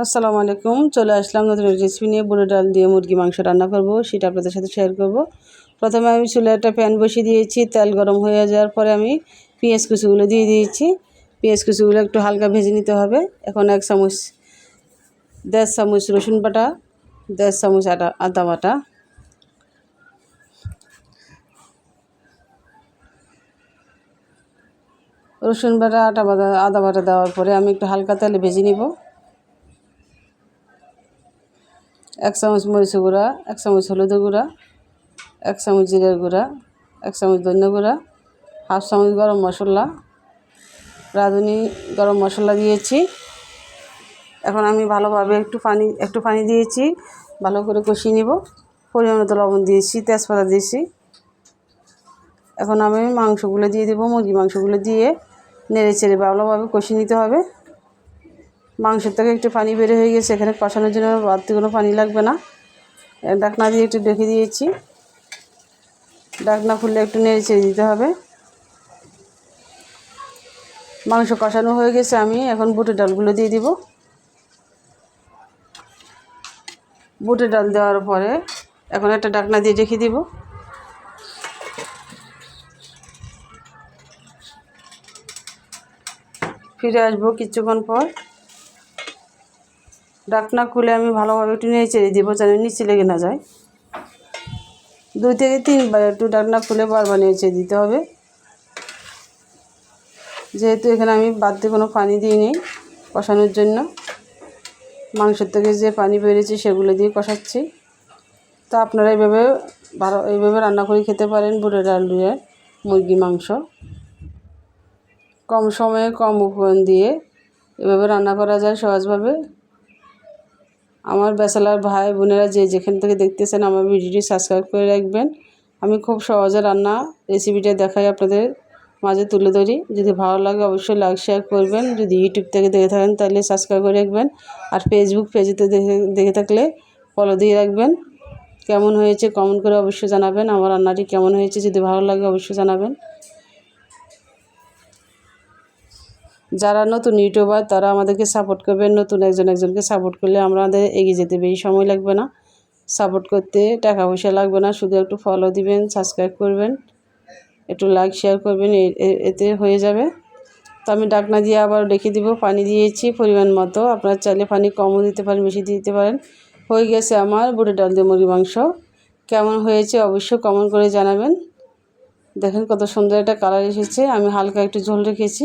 আসসালামু আলাইকুম, চলে আসলাম নতুন রেসিপি নিয়ে। বুড়ো ডাল দিয়ে মুরগি মাংস রান্না করব, সেটা আপনাদের সাথে শেয়ার করব। প্রথমে আমি চুলে একটা প্যান বসিয়ে দিয়েছি, তেল গরম হয়ে যাওয়ার পরে আমি পেঁয়াজ কুচিগুলো দিয়ে দিয়েছি। পেঁয়াজ কুচিগুলো একটু হালকা ভেজে নিতে হবে। এখন এক চামচ, দেড় চামচ রসুন বাটা, দেড় চামচ আটা আদা বাটা। রসুন বাটা, আটা বাটা, আদা বাটা দেওয়ার পরে আমি একটু হালকা তেলে ভেজে নিব। এক চামচ মরিচ গুঁড়া, এক চামচ হলুদ গুঁড়া, এক চামচ জিরের গুঁড়া, এক চামচ ধন্য গুঁড়া, হাফ চামচ গরম মশলা, রাঁধুনি গরম মশলা দিয়েছি। এখন আমি ভালোভাবে একটু পানি একটু পানি দিয়েছি, ভালো করে কষিয়ে নিব। পরিমাণ মতো লবণ দিয়েছি, তেজপাতা দিয়েছি। এখন আমি মাংসগুলো দিয়ে দেবো মুরগি মাংসগুলো দিয়ে নেড়ে চেড়ে ভালোভাবে কষিয়ে নিতে হবে। মাংসের থেকে একটু পানি বের হয়ে গেছে, এখানে কষানোর জন্য বাড়তি কোনো পানি লাগবে না। ডাকনা দিয়ে একটু ডেকে দিয়েছি। ডাকনা খুললে একটু নেড়ে চেড়ে দিতে হবে। মাংস কষানো হয়ে গেছে, আমি এখন বুটের ডালগুলো দিয়ে দিব। বুটের ডাল দেওয়ার পরে এখন একটা ডাকনা দিয়ে রেখে দিব। ফিরে আসব কিছুক্ষণ পর। ডাকনা খুলে আমি ভালোভাবে একটু নিয়ে চেড়ে দিব যেন নিচে লেগে না যায়। দুই থেকে তিনবার একটু ডাকনা খুলে বারবার চেড়ে দিতে হবে। যেহেতু এখানে আমি বাদ দিয়ে কোনো পানি দিই দিইনি কষানোর জন্য। মাংসের থেকে যে পানি বেরিয়েছে সেগুলো দিয়ে কষাচ্ছি। তা আপনারা এইভাবে ভালো এইভাবে রান্না করে খেতে পারেন বুড়ো ডাল দিয়ে মুরগি মাংস। কম সময়ে কম উপকরণ দিয়ে এভাবে রান্না করা যায় সহজভাবে। আমার ব্যাচেলার ভাই বোনেরা যে যেখান থেকে দেখতেছেন আমার ভিডিওটি সাবস্ক্রাইব করে রাখবেন। আমি খুব সহজে রান্না রেসিপিটা দেখাই আপনাদের মাঝে তুলে ধরি। যদি ভালো লাগে অবশ্যই লাইক শেয়ার করবেন। যদি ইউটিউব থেকে দেখে থাকেন তাহলে সাবস্ক্রাইব করে রাখবেন। আর ফেসবুক পেজেতে দেখে দেখে থাকলে ফলো দিয়ে রাখবেন। কেমন হয়েছে কমেন্ট করে অবশ্যই জানাবেন। আমার রান্নাটি কেমন হয়েছে যদি ভালো লাগে অবশ্যই জানাবেন। যারা নতুন ইউটিউবার, তারা আমাদেরকে সাপোর্ট করবেন নতুন একজন একজনকে সাপোর্ট করলে আমাদের এগিয়ে যেতে বেশি সময় লাগবে না। সাপোর্ট করতে টাকা পয়সা লাগবে না, শুধু একটু ফলো দিবেন সাবস্ক্রাইব করবেন, একটু লাইক শেয়ার করবেন এতে হয়ে যাবে। তো আমি ডাকনা দিয়ে আবার রেখে দিব, পানি দিয়েছি পরিমাণ মতো। আপনার চাইলে পানি কমও দিতে পারেন, বেশি দিতে পারেন। হয়ে গেছে আমার বুড়ি ডাল দিয়ে মুরগি মাংস। কেমন হয়েছে অবশ্যই কমেন্ট করে জানাবেন। দেখেন কত সুন্দর একটা কালার এসেছে। আমি হালকা একটু ঝোল রেখেছি।